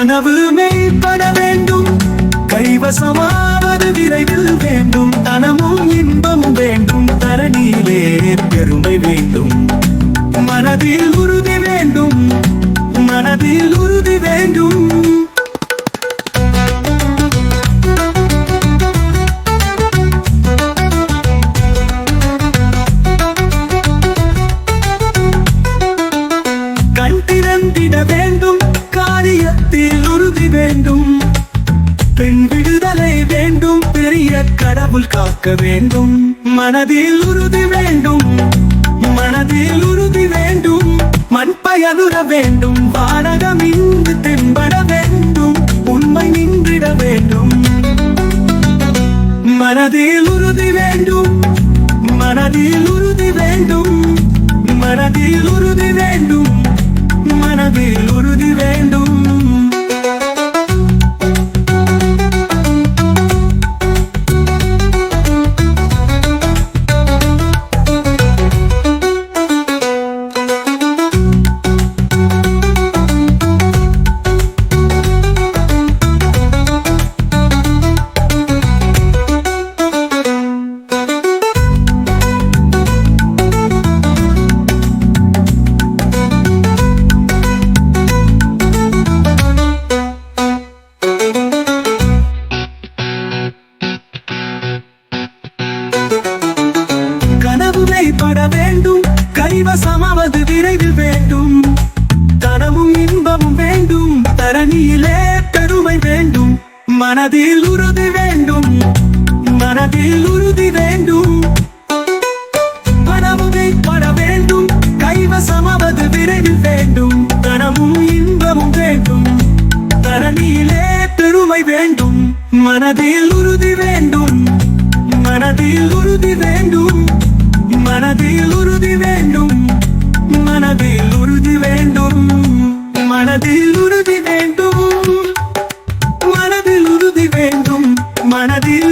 கனவு மெய்ப்பட வேண்டும். கைவசமாவது விரைவில் வேண்டும். தனமும் இன்பம் வேண்டும். தரணியிலே பெருமை வேண்டும். மனதில் உறுதி வேண்டும். மனதில் உறுதி வேண்டும். கண் வேண்டும் காரியத்தில் உறுதி வேண்டும். பெண் விடுதலை வேண்டும் பெரிய கடவுள் காக்க வேண்டும். மனதில் உறுதி வேண்டும் மனதில் உறுதி வேண்டும். மண் பயனுற வேண்டும் வானகம் இங்கு தென்பட வேண்டும் உண்மை நின்றிட வேண்டும். மனதில் உறுதி வேண்டும் மனதில் உறுதி வேண்டும் மனதில் உறுதி வேண்டும். மனதில் கைவசமாவது விரைவில் வேண்டும். தனமும் இன்பமும் வேண்டும். தரணியிலே பெருமை வேண்டும். மனதில் உறுதி வேண்டும். மனதில் உறுதி வேண்டும். கனவுமை பட வேண்டும். கைவசமாவது விரைவில் வேண்டும். தனமும் இன்பமும் வேண்டும். தரணியிலே பெருமை வேண்டும். மனதில் உறுதி வேண்டும். மனதில் உறுதி வேண்டும் மனதில்